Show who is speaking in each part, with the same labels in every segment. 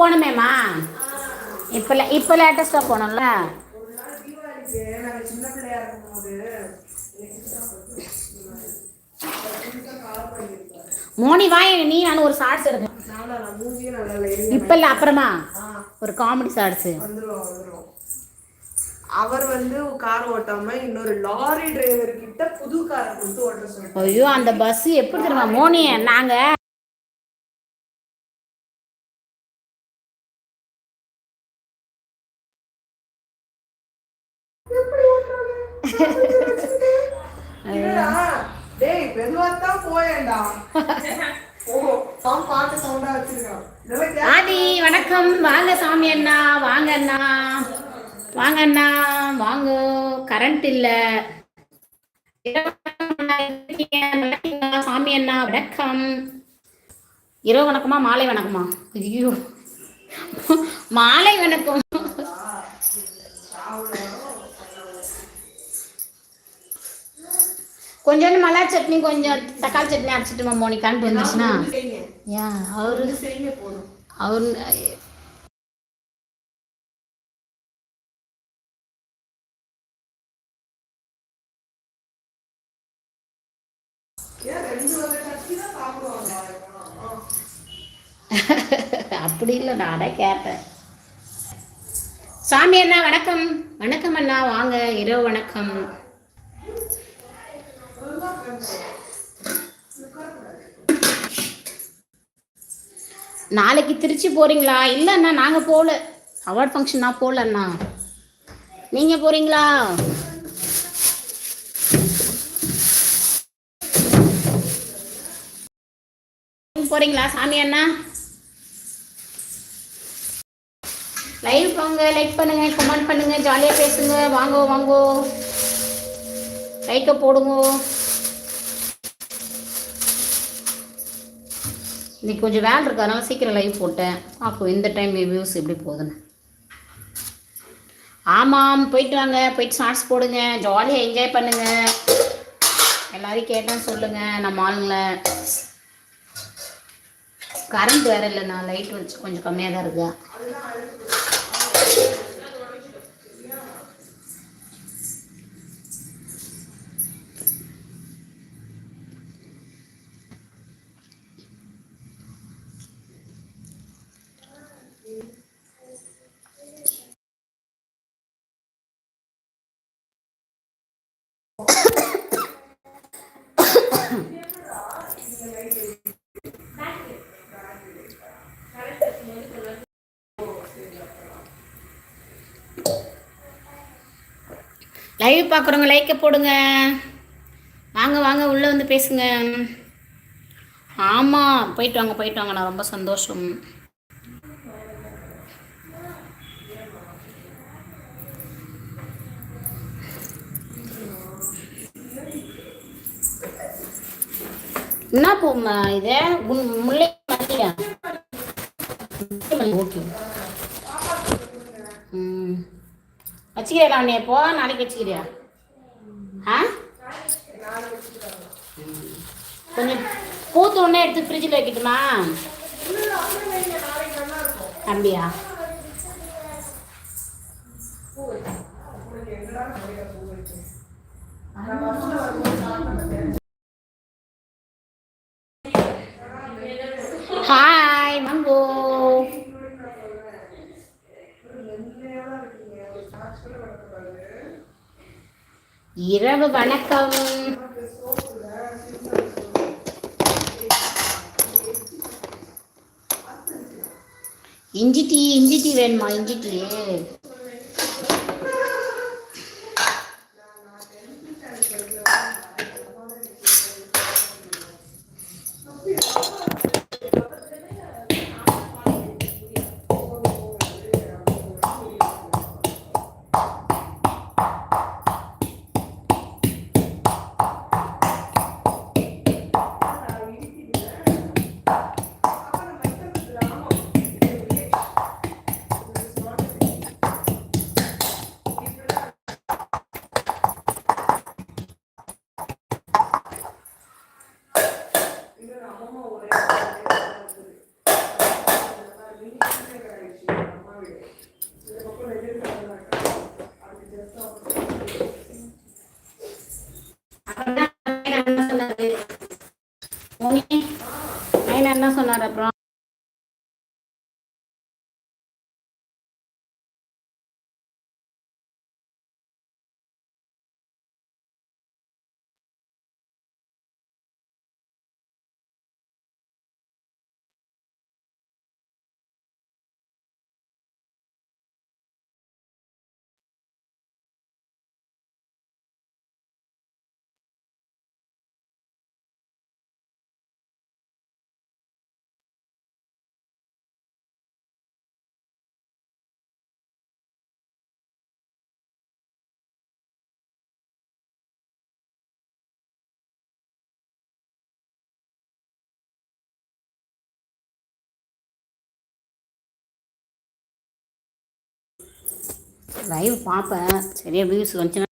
Speaker 1: திருச்செந்தூர் இப்போ இப்போ லேட்டஸ்ட்டாக
Speaker 2: நாங்க இருக்கும்போது
Speaker 1: மோனி வா நீ நான் ஒரு ஷார்ட்ஸ்
Speaker 2: இல்லை
Speaker 1: இப்போ இல்லை அப்புறமா? ஒரு காமெடி ஷார்ட்ஸு
Speaker 2: அவர் வந்து கார் ஓட்டாம இன்னொரு லாரி டிரைவர் கிட்ட புது காரை கொடுத்து ஓட்ட சொல்லிட்டாங்க
Speaker 1: ஐயோ அந்த பஸ் எப்படி தெரியுமா? மோனி நாங்கள் ஆதி வணக்கம். வாங்க சாமி அண்ணா வாங்க அண்ணா. வாங்க அண்ணா வாங்க. கரண்ட் இல்லை. சாமி அண்ணா வணக்கம். இரவு வணக்கமா மாலை வணக்கமா? ஐயோ. மாலை வணக்கம். கொஞ்சோண்டு மலா சட்னி கொஞ்சம் தக்காளி சட்னி அரைச்சிட்டுமா
Speaker 2: செய்யுங்க.
Speaker 1: ஏன் அவரு அவர்
Speaker 2: சாப்பிடுவாங்க?
Speaker 1: அப்படி இல்லை நான் கேட்டேன். சாமி அண்ணா வணக்கம். வணக்கம் அண்ணா வாங்க. இரவு வணக்கம். நாளைக்கு திருச்சி போறீங்களா? இல்லை அண்ணா நாங்கள் போகல அவார்ட் ஃபங்க்ஷன் நான் போகல நீங்கள் போறீங்களா? போறீங்களா சாமி அண்ணா? லைவ் போங்க லைக் பண்ணுங்க கமெண்ட் பண்ணுங்க ஜாலியாக பேசுங்க. வாங்கோ வாங்கோ. லைக்கை போடுங்க. இன்னைக்கு கொஞ்சம் வேலை இருக்கு அதனால சீக்கிரம் லைவ் போட்டேன். பார்ப்போம் இந்த டைம் வியூஸ் எப்படி போகுதுன்னு. ஆமாம் போயிட்டு வாங்க போயிட்டு ஷார்ட்ஸ் போடுங்க ஜாலியாக என்ஜாய் பண்ணுங்க. எல்லாரையும் கேட்டால் சொல்லுங்க நம்ம ஆளுங்களை. கரண்ட் வேற இல்லைண்ணா லைட் வச்சு கொஞ்சம் கம்மியாக தான் இருக்கா? லைவ் பார்க்குறவங்க லைக்கை போடுங்க. வாங்க வாங்க உள்ளே வந்து பேசுங்க. ஆமாம் போயிட்டு வாங்க போயிட்டு வாங்க நான் ரொம்ப சந்தோஷம். என்ன பூமா இது? முன் முல்லை மல்லியா ஓகே ம் வச்சுக்கிறேன் லாவண்யா இப்போ? நாளைக்கு வச்சுக்கிறியா? ஆ? கொஞ்சம் பூத்து உடனே எடுத்து ஃப்ரிட்ஜில் வைக்கட்டுமா? அப்படியா ஹாய் மங்கோ இரவு வணக்கம். இஞ்சி டீ இஞ்சி டீ வேணுமா? இஞ்சி டீ. லைவ் பார்ப்பேன். சரியா வியூஸ் வந்துச்சுன்னா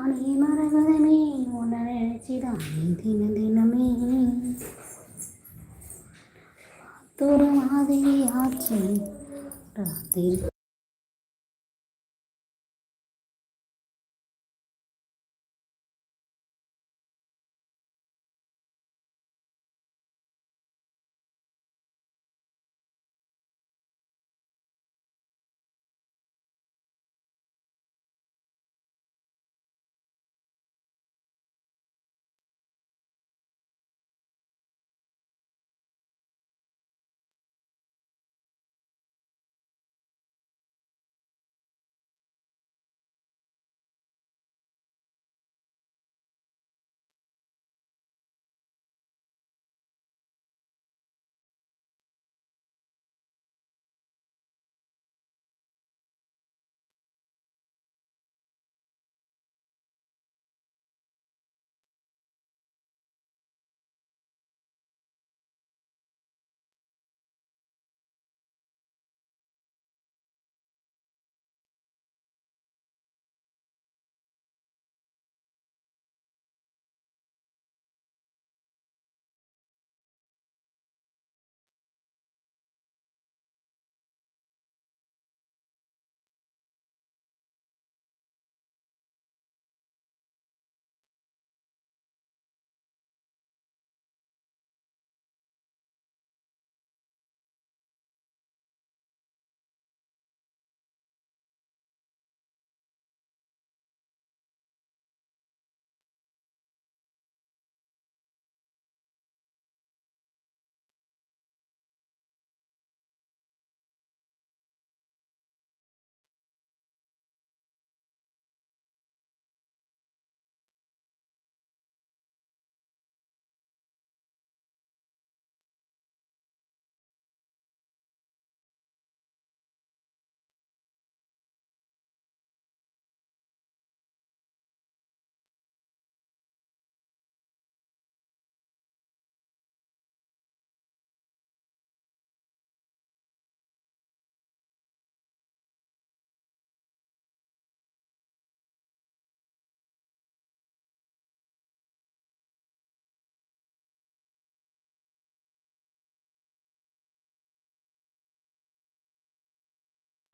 Speaker 1: இந்த நாளே மரகதமே உன்னை நினைச்சிதான் தின தினமே ஒரு மாதிரி ஆச்சு ராத்திரி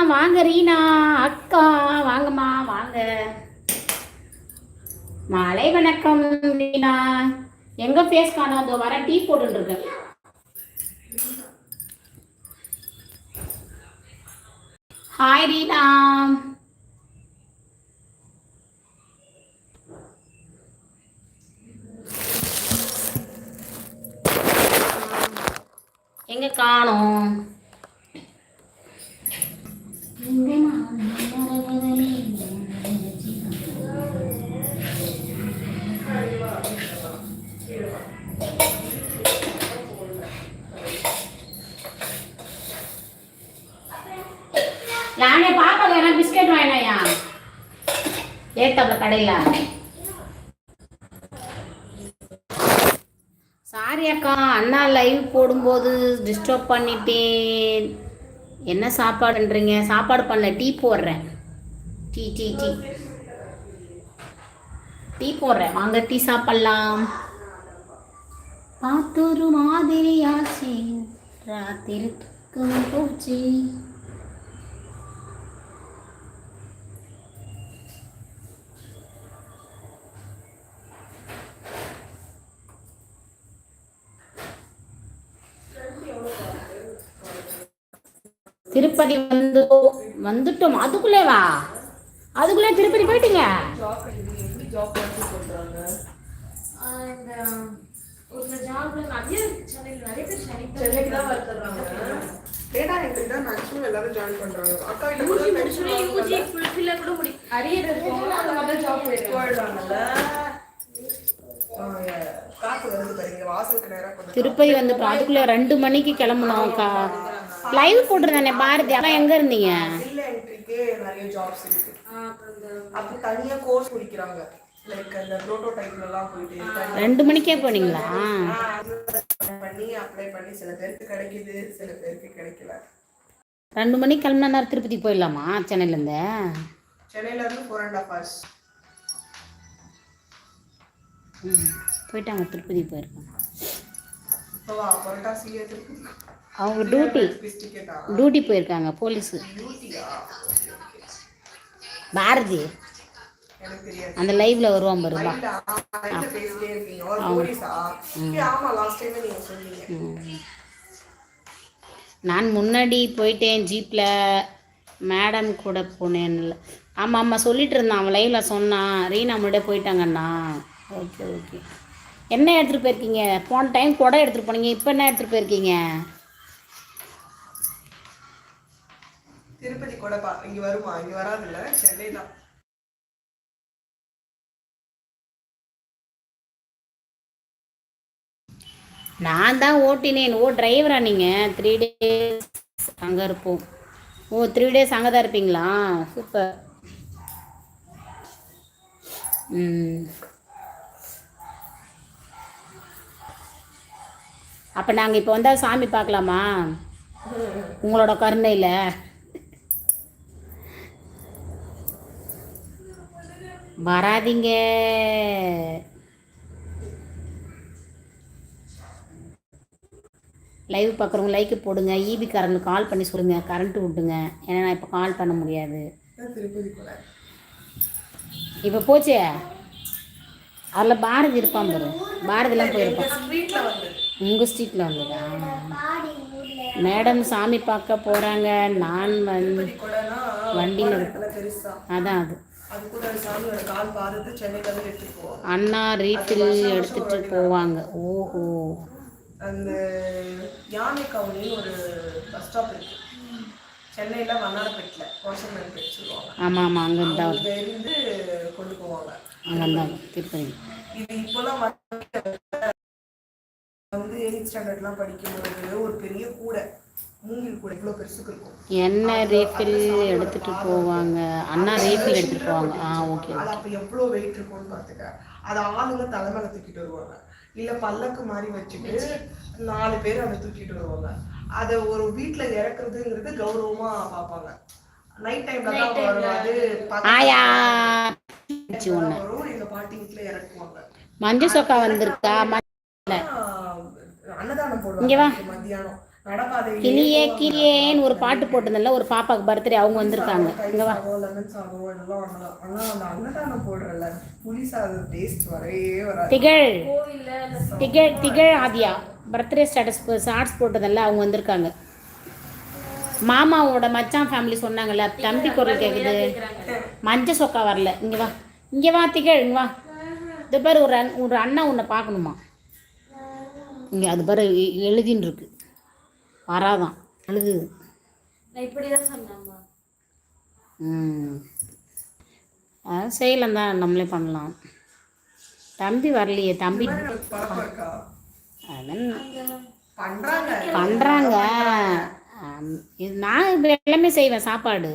Speaker 1: வாங்க ரீனா அக்கா வாங்கம்மா வாங்க. மாலை வணக்கம் ரீனா. எங்க ஃபேஸ் காணோம்? அந்த வர டீ போட்டுட்டு இருக்கேன். ஹாய் ரீனா. எங்க காணோம்? ஏத்தாப்புல கடையில் சாரி அக்கா அண்ணா லைவ் போடும்போது டிஸ்டர்ப் பண்ணிட்டேன். என்ன சாப்பாடுன்றீங்க? சாப்பாடு பண்ணல டீ போடுறேன். Tea tea tea. டீ போடுறேன். வாங்க டீ சாப்பிடலாம். பார்த்தொரு மாதிரியாச்சு. ராத்திரி தூக்கம் போச்சு திருப்பதி வந்து வந்துட்டோம் அதுக்குள்ளே வா அதுக்குள்ளே திருப்பதி போயிட்டீங்க
Speaker 2: ஜாப் கிடைக்குது எப்படி ஜாப் வந்து சொல்றாங்க
Speaker 3: இந்த ஒரு ஜாப்ல நிறைய சென்னையில் நிறைய பேர் சென்னைக்கு
Speaker 2: சென்னைக்கு தான் வந்துடுறாங்க டேட்டா என்ட்ரி தான் மேக்ஸிமம் எல்லாரும் ஜாயின் பண்றாங்க அக்கா இந்த
Speaker 3: யூஜி
Speaker 2: கூட
Speaker 3: முடிச்சுட்டு யூஜி ஃபுல்ஃபில்லாக கூட முடி அரியர் இருக்கும் அந்த மாதிரி ஜாப் போயிடுவாங்க
Speaker 2: போயிடுறாங்கல்ல ஆ, திருப்பதி வந்து வந்துட்டோம். அதுக்குள்ளேவா அதுக்குள்ளே திருப்பதி போயிட்டீங்க.
Speaker 1: திருப்பதி வந்து அதுக்குள்ள ரெண்டு மணிக்கு கிளம்பணும் அக்கா. லைவ் போட்டிருந்தானே பாரதி? அதான் எங்கே இருந்தீங்க?
Speaker 2: இல்ல என்ட்ரிக்கு நிறைய ஜாப்ஸ் இருக்கு.
Speaker 3: அப்புறம்
Speaker 2: தனியா கோர்ஸ் முடிக்கிறாங்க. லைக் அந்த ப்ரோட்டோடைப்ல எல்லாம் போயிட்டு
Speaker 1: ரெண்டு மணிக்கே போனீங்களா?
Speaker 2: பண்ணி அப்ளை பண்ணி சில பேருக்கு கிடைக்குது சில பேருக்கு கிடைக்கல.
Speaker 1: ரெண்டு மணிக்கு கிளம்புனா நேரம் திருப்பதி போயிடலாமா சென்னையிலேருந்து?
Speaker 2: சென்னையில இருந்து ஃபோர் அண்ட் ஹாஃப் ஹவர்ஸ்
Speaker 1: போயிட்டாங்க திருப்பதி போயிருக்காங்க அவங்க டியூட்டி டியூட்டி போயிருக்காங்க போலீஸு பாரதி அந்த லைவ்ல வருவான்
Speaker 2: பாருமா.
Speaker 1: நான் முன்னாடி போயிட்டேன் ஜீப்பில் மேடம் கூட போனேன்ல ஆமாம் ஆமாம் சொல்லிட்டு இருந்தான். அவன் லைவ்ல சொன்னான். ரீனா முன்னாடியே போயிட்டாங்கண்ணா. ஓகே ஓகே என்ன எடுத்துகிட்டு போயிருக்கீங்க? போன டைம் குடம் எடுத்துகிட்டு போனீங்க இப்போ என்ன எடுத்துகிட்டு போயிருக்கீங்க?
Speaker 2: திருப்பதி கூட பா இங்க வருமா? இங்க வராதுல்ல? சென்னை தான்
Speaker 1: நான் தான் ஓட்டினேன். ஓ டிரைவரா நீங்கள் த்ரீ டேஸ் அங்கே இருப்போம். ஓ த்ரீ டேஸ் அங்கே தான் இருப்பீங்களா? சூப்பர் ம். அப்போ நாங்கள் இப்போ வந்தால் சாமி பார்க்கலாமா? உங்களோட கருணையில். வராதீங்க. லைவ் பார்க்குறவங்க லைக்கு போடுங்க. ஈபி கரண்ட் கால் பண்ணி சொல்லுங்கள் கரண்ட்டு விட்டுங்க ஏன்னா நான் இப்போ கால் பண்ண முடியாது. இப்போ போச்சே? அதில் பாரதி இருப்பான் பாரு. பாரதிலாம் போயிருப்பான். உங்கள் ஸ்ட்ரீட்டில் வந்ததா? மேடம் சாமி பார்க்க போகிறாங்க நான் வந்து வண்டியில் அதான் அது. அண்ணா ரீஃபில் எடுத்துட்டு போவாங்க. ஓஹோ.
Speaker 2: அந்த யானை கவுனின்னு ஒரு பஸ் ஸ்டாப் இருக்கு. சென்னையில வண்ணாரப்பேட்டில் கோஷமேல்பேட் சொல்லுவாங்க
Speaker 1: ஆமாம் ஆமாம் அங்கே இருந்தா
Speaker 2: இருந்து கொண்டு போவாங்க.
Speaker 1: அங்கே இருந்தாங்க திருப்பதி.
Speaker 2: இது இப்போலாம் வந்து எயிட் ஸ்டாண்டர்ட்லாம் படிக்கும்போது ஒரு பெரிய கூடை.
Speaker 1: என்ன ரீஃபில் எடுத்துட்டு போவாங்க? அண்ணா ரீஃபில் எடுத்துட்டு போவாங்க. ஆ ஓகே
Speaker 2: அது அப்போ எவ்வளோ வெயிட் இருக்கும்னு பார்த்துக்க அது ஆளுங்க தலைமையில தூக்கிட்டு வருவாங்க. இல்ல பல்லக்கு மாதிரி வச்சுட்டு நாலு பேர் அதை தூக்கிட்டு வருவாங்க. அதை ஒரு வீட்ல இறக்குறதுங்கிறது கௌரவமா பார்ப்பாங்க. நைட் டைம்ல தான் வரும். எங்க பாட்டி வீட்டுல இறக்குவாங்க.
Speaker 1: மஞ்சள் சொக்கா வந்திருக்கா?
Speaker 2: அன்னதானம். போடுவாங்க மத்தியானம்.
Speaker 1: கிளியே கிளியேன்னு ஒரு பாட்டு போட்டிருந்தல ஒரு பாப்பாக்கு பர்த்டே அவங்க வந்திருக்காங்க.
Speaker 2: தயிர் சாதம் லெமன் சாதம் இதெல்லாம் அன்னதானம் ஆனா அந்த அன்னதானம் போடுறல புளி சாதம் டேஸ்ட் வரவே வராது.
Speaker 1: Thigazh. Thigazh Thigazh Aadhiya birthday status shorts போட்டதில்ல அவங்க வந்திருக்காங்க. மாமாவோட மச்சான் ஃபேமிலி சொன்னாங்கல்ல தம்பி குரல் கேட்குது மஞ்சள் சொக்கா வரல. இங்கே வா. இங்கே வா திகழ் இங்கே வா. இது பாரு ஒரு ஒரு அண்ணா உன்னை பார்க்கணுமா? இங்கே அது பாரு எழுதின்னு இருக்கு. வராதான்.
Speaker 3: நான் இப்படி தான்
Speaker 1: ம். அதான் செய்யலாம் தான் நம்மளே பண்ணலாம். தம்பி வரலையே தம்பி. அதான் பண்ணுறாங்க இது நான் இப்ப எல்லாமே செய்வேன் சாப்பாடு.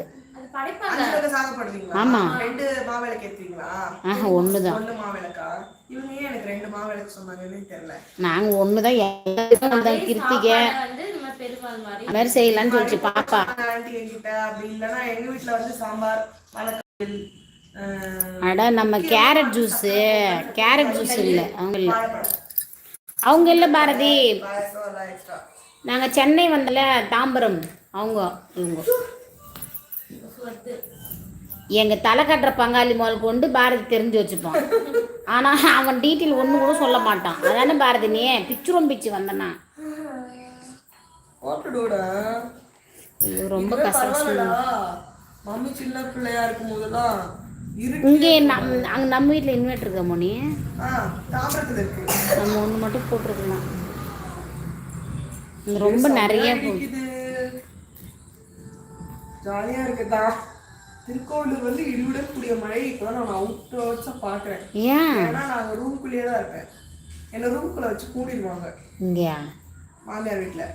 Speaker 1: ஆமா.
Speaker 2: ரெண்டு மாவிளக்கு ஏத்துவீங்களா?
Speaker 1: ஆஹா ஒன்று தான்
Speaker 2: ஒண்ணு மாவிளக்கா? இவங்க ஏன் எனக்கு ரெண்டு மாவிளக்கு சொன்னாங்கன்னு தெரியல.
Speaker 1: நாங்கள் ஒன்று தான் எல்லாருக்கும் தான் கிருத்திகை அது மாதிரி செய்யலாம்னு சொல்லிச்சு பாப்பா.
Speaker 2: ஆண்டி என்கிட்ட அப்படி இல்லைன்னா எங்க வீட்ல வந்து சாம்பார் வழக்கல்
Speaker 1: அட நம்ம கேரட் ஜூஸு கேரட் ஜூஸ் இல்லை அவங்க இல்லை. அவங்க இல்லை பாரதி. நாங்கள் சென்னை வந்தல தாம்பரம் அவங்க இவங்க. எங்கள் தலை கட்டுற பங்காளி முதல் கொண்டு பாரதி தெரிஞ்சு வச்சுப்பான் ஆனால் அவன் டீட்டெயில் ஒன்று கூட சொல்ல மாட்டான். அதானே பாரதி நீ பிச்சுரும் பிச்சு வந்தனா
Speaker 2: ஓட்டுடா
Speaker 1: ஐயோ ரொம்ப கஷ்டம்
Speaker 2: மம்மி சின்ன பிள்ளையா இருக்கும் போதெல்லாம்
Speaker 1: இங்கே நம் அங்கே நம்ம வீட்டில் இன்வெர்ட் இருக்க
Speaker 2: இருக்கு.
Speaker 1: நம்ம ஒன்று மட்டும் போட்டிருக்கலாம். ரொம்ப நிறைய
Speaker 2: இருக்குது ஜாலியா இருக்குதா? திருக்கோவிலூர் வந்து இடிவிடக்கூடிய மழை. இப்பதான் நான் அவுட் வச்சா பாக்குறேன்.
Speaker 1: ஏன்?
Speaker 2: ஏன்னா நாங்க ரூம்குள்ளேயே தான் இருப்பேன். என்ன ரூம்குள்ள வச்சு கூட்டிடுவாங்க.
Speaker 1: இங்கேயா?
Speaker 2: மாமியார் வீட்டில்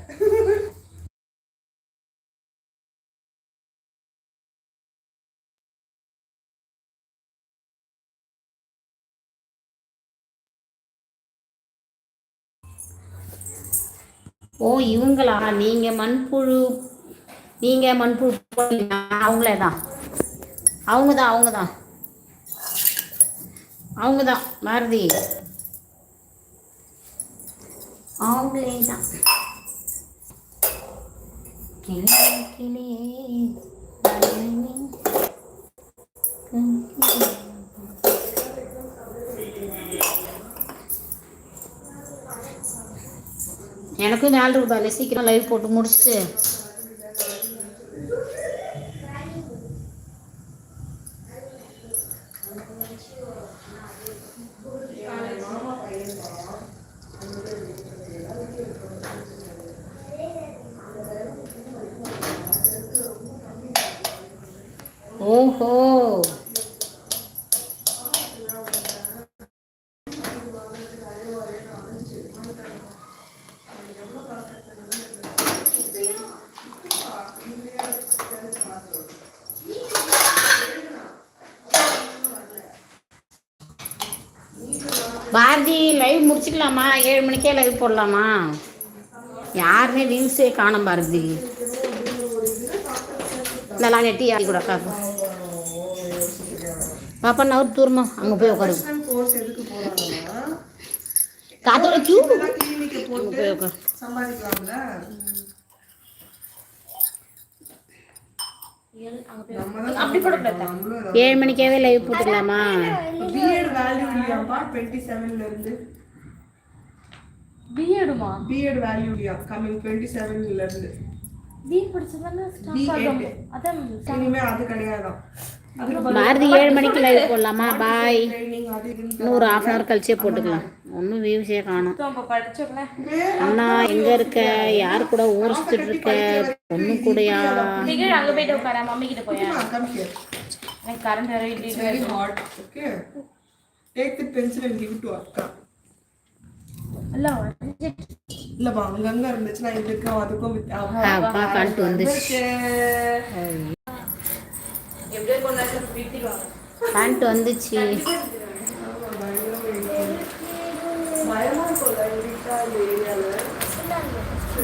Speaker 1: ஓ இவங்களா? நீங்கள் மண்புழு நீங்கள் மண்புழு அவங்களே தான் அவங்க தான் அவங்க தான் அவங்க தான் மாருதி. அவங்களே தான் கிளியே எனக்கும் நாலு இருக்கு சீக்கிரம் லைவ் போட்டு முடிச்சுட்டு. ஓஹோ. பாரதி லைவ் முடிச்சுக்கலாமா? ஏழு மணிக்கே லைவ் போடலாமா? யாருமே வியூஸே காணும் பாரதி. நல்லா நெட்டி ஆடி கூட காக்கும் பாப்பா நான் தூரமா அங்கே போய் உட்காரு.
Speaker 2: கோர்ஸ் எதுக்கு போறாங்கன்னா
Speaker 1: காத்தோட போய் உட்காரு
Speaker 2: சம்பாதிக்கலாம்ல
Speaker 3: ஏழு,
Speaker 1: மணிக்காவே லைவ் போட்டுக்கலாமா
Speaker 2: பிஎட் வேல்யூ இல்லையாப்பா டுவெண்ட்டி செவன்ல இருந்து.
Speaker 3: பிஎடுமா
Speaker 2: பிஎட் வேல்யூ இல்லையா கம்மிங் டுவெண்ட்டி செவன்ல இருந்து
Speaker 3: பி படிச்சதானே அதான்
Speaker 2: இனிமே அது கிடையாதான் அதுக்கு
Speaker 1: பாரதி ஏழு மணிக்கு லைவ் போடலாமா? பாய் ஒரு ஹாஃப் அன் ஹவர் கழிச்சே போட்டுக்கலாம். ஒன்றும் வியூஸே காணும். அண்ணா எங்க இருக்க? யார் கூட ஊர் சுத்திட்டு இருக்க? பொண்ணு கூடயா?
Speaker 3: அங்க போயிட்டு உட்கார மம்மி கிட்ட போய்.
Speaker 2: Come here.
Speaker 3: எனக்கு கரண்ட்
Speaker 2: அக்கா.
Speaker 3: இல்ல
Speaker 2: இல்லப்பா அங்கங்க இருந்துச்சுன்னா இதுக்கும் அதுக்கும் வித்- அவ-
Speaker 1: அப்பா கண்டு வந்துச்சு. பேண்ட் வந்துச்சு.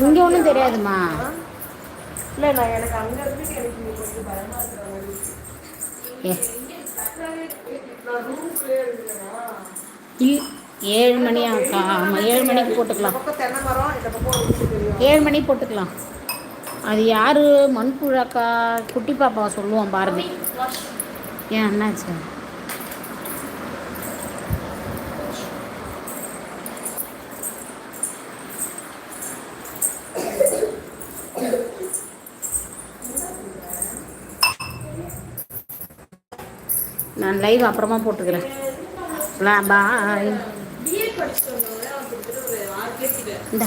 Speaker 1: இங்க ஒன்றும் தெரியாதுமா?
Speaker 2: இல்ல நான் எனக்கு அங்க எனக்கு கொஞ்சம்
Speaker 1: ஏழு மணி ஆமாம் ஏழு மணிக்கு போட்டுக்கலாம். ஏழு மணிக்கு போட்டுக்கலாம். அது யாரு? மண்புழாக்கா? குட்டி பாப்பாவை சொல்லுவான் பாரதி ஏன் என்னாச்சு நான் லைவ் அப்புறமா போட்டுக்கிறேன். பாய் இந்த.